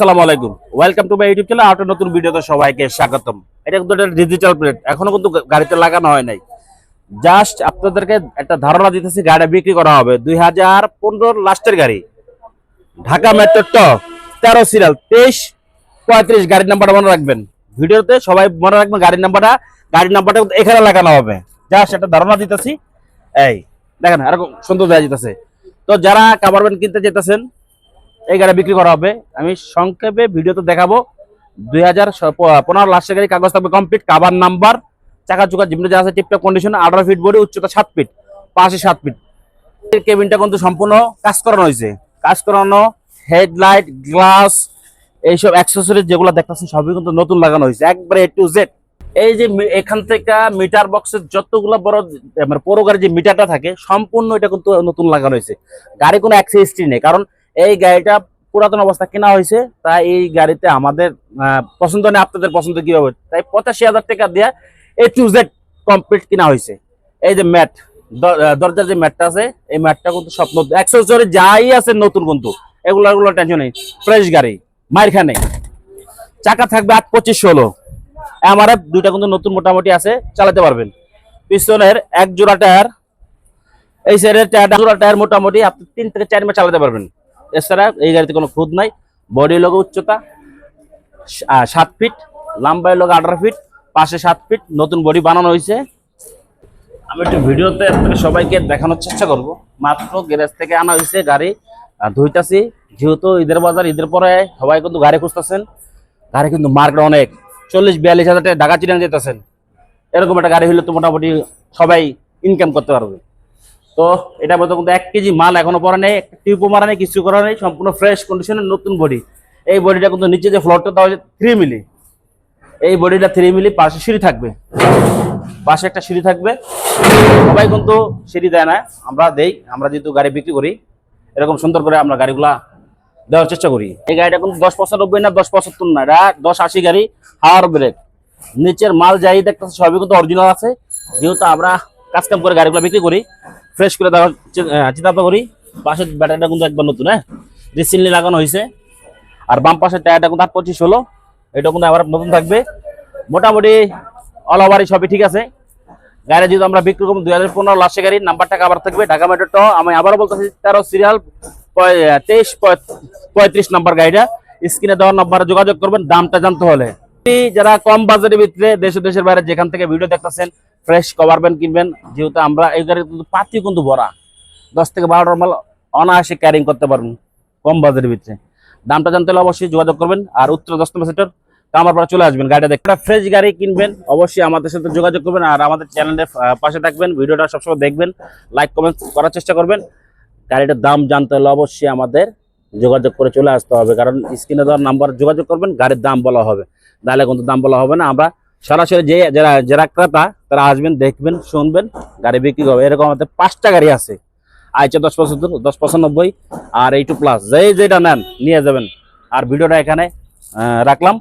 আসসালামু আলাইকুম। Welcome to my YouTube channel আরেকটা নতুন ভিডিওতে সবাইকে স্বাগতম। এটা কিন্তু একটা ডিজিটাল প্লেট এখনও কিন্তু গাড়িতে লাগানো হয় নাই। জাস্ট আপনাদেরকে একটা ধারণা দিতেছি, গাড়ি বিক্রি করা হবে। দুই হাজার পনেরোর লাস্টের গাড়ি। ঢাকা মেট্রো ট, তেরো সিরিয়াল, তেইশ, পঁয়ত্রিশ, গাড়ির নাম্বারটা মনে রাখবেন। ভিডিওতে সবাই মনে রাখবেন, গাড়ির নাম্বারটা গাড়ির নাম্বারটা এখানে লাগানো হবে। জাস্ট একটা ধারণা দিতেছি। এই, দেখেন, এরকম সুন্দর দেওয়া যেতেছে। তো যারা কাভার ব্যান্ড কিনতে যেতেছেন এই গাড়ি বিক্রি করা হবে। আমি সংক্ষেপে ভিডিওতে দেখাবো। দুই হাজার পনেরো লাস্টের গাড়ি কাগজ থাকবে কমপ্লিট কাবার নাম্বার চাকা চুকা জিমনে যা আছে টিপটপ কন্ডিশন আঠারো ফিট বডি উচ্চতা সাত ফিট পাশে সাত ফিট কেবিনটা কিন্তু সম্পূর্ণ কাজ করানো হয়েছে। কাজ করানো হেডলাইট গ্লাস এইসব অ্যাক্সেসরিজ যেগুলো দেখতেছেন, সবই কিন্তু নতুন লাগানো হয়েছে, একবারে এ টু জেড এই যে এখান থেকে মিটার বক্সের যতগুলো বড় মানে পুরো গাড়ির যে মিটারটা থাকে, সম্পূর্ণ এটা কিন্তু নতুন লাগানো হয়েছে। গাড়ি কোনো অ্যাক্সেসটি নেই, কারণ এই গাড়িটা পুরাতন অবস্থা কেনা হয়েছে, তাই এই গাড়িতে আমাদের পছন্দ নেই, আপনাদের পছন্দ কি হবে তাই পঁচাশি হাজার টাকা দিয়ে এ টু জেড কমপ্লিট কেনা হয়েছে। এই যে ম্যাট দরজার যে ম্যাটটা আছে, এই ম্যাটটা কিন্তু সব নতুন। অ্যাক্সেসরি যাই আছে নতুন কিন্তু এগুলো এগুলো টেনশন নেই। ফ্রেশ গাড়ি মায়ের খানে চাকা থাকবে আট পঁচিশ ষোলো। এমআরএফ দুইটা কিন্তু নতুন মোটামুটি আছে, চালাতে পারবেন। পিছনের এক জোড়া টায়ার এই সাইডের টায়ার জোড়া টায়ার মোটামুটি আপনি তিন থেকে চার মাস চালাতে পারবেন। এছাড়া এই গাড়িতে কোনো খুদ নাই বডি লোক উচ্চতা সাত ফিট লম্বাই লোক আঠারো ফিট পাশে সাত ফিট নতুন বডি বানানো হয়েছে। আমি একটু ভিডিওতে সবাইকে দেখানোর চেষ্টা করব। মাত্র গ্যারেজ থেকে আনা হয়েছে গাড়ি ধুইতাছি। যেহেতু ঈদের বাজার, ঈদের পরে সবাই কিন্তু গাড়ি খুঁজতেছেন। গাড়ি কিন্তু মার্কেট অনেক। চল্লিশ, বিয়াল্লিশ হাজার টাকা ঢাকা চিরাং যেতেছেন এরকম একটা গাড়ি হলে তো মোটামুটি সবাই ইনকাম করতে পারবে। তো এটা বলতে কিন্তু এক কেজি মাল এখনও পরে নেই টিউবও মারা নেই, কিছু করা নেই, সম্পূর্ণ ফ্রেশ কন্ডিশনের নতুন বডি এই বডিটা কিন্তু নিচে যে ফ্লোরটা দেওয়া হয়েছে থ্রি মিলি এই বডিটা থ্রি মিলি পাশে সিঁড়ি থাকবে। পাশে একটা সিঁড়ি থাকবে। সবাই কিন্তু সিঁড়ি দেয় না, আমরা দেই, আমরা যেহেতু গাড়ি বিক্রি করি, এরকম সুন্দর করে আমরা গাড়িগুলা দেওয়ার চেষ্টা করি। এই গাড়িটা কিন্তু দশ পঁচানব্বই না, দশ পঁচাত্তর না, এটা দশ আশি গাড়ি হাওয়ার ব্রেক নিচের মাল যাই দেখতেছে, সবই কিন্তু অরিজিনাল আছে। যেহেতু আমরা কাজ কাম করে গাড়িগুলো বিক্রি করি ফ্রেশ করে দেওয়ার চিন্তা ভাবনা করি। পাশের ব্যাটারিটা কিন্তু একবার নতুন হ্যাঁ? রিসেন্টলি লাগানো হয়েছে। আর বাম পাশের টায়ারটা কিন্তু আট পঁচিশ হলো এটা কিন্তু আবার নতুন থাকবে। মোটামুটি অল ওভারই সবই ঠিক আছে। গাড়ি যেহেতু আমরা বিক্রি করব দুই হাজার পনেরো লাস্টে গাড়ি নাম্বারটা আবার থাকবে, ঢাকা মেট্রো ট। আমি আবারও বলতেছি, তেরো সিরিয়াল তেইশ পঁয়ত্রিশ নাম্বার গাড়িটা। স্ক্রিনে দেওয়ার নাম্বারে যোগাযোগ করবেন, দামটা জানতে হলে। যারা কম বাজারের ভিতরে দেশ দেশের বাইরে যেখান থেকে ভিডিও দেখতেছেন ফ্রেশ কভার ব্যান্ড কিনবেন, যেহেতু আমরা এই গাড়ি কিন্তু পাতি কিন্তু ভরা। দশ থেকে বারোটার মাল অনায়াসে ক্যারিং করতে পারবেন কম বাজারের ভিতরে। দামটা জানতে হলে অবশ্যই যোগাযোগ করবেন। আর উত্তর দশ নম্বর সেক্টর আমার পরে চলে আসবেন, গাড়িটা দেখতে। ফ্রেশ গাড়ি কিনবেন, অবশ্যই আমাদের সাথে যোগাযোগ করবেন আর আমাদের চ্যানেলের পাশে থাকবেন, ভিডিওটা সবসময় দেখবেন লাইক কমেন্ট করার চেষ্টা করবেন। গাড়িটার দাম জানতে হলে অবশ্যই আমাদের যোগাযোগ করে চলে আসতে হবে, কারণ স্ক্রিনে দেওয়ার নাম্বার যোগাযোগ করবেন, গাড়ির দাম বলা হবে। নাহলে কিন্তু দাম বলা হবে না। আমরা সরাসরি যে যারা যারা ক্রেতা, তারা আসবেন, দেখবেন, শুনবেন, গাড়ি বিক্রি হবে এরকম আমাদের পাঁচটা গাড়ি আছে। আইচে দশ পঁচাত্তর দশ পঁচানব্বই আর এইটু প্লাস। যেই যেটা নেন, নিয়ে যাবেন। আর ভিডিওটা এখানে রাখলাম।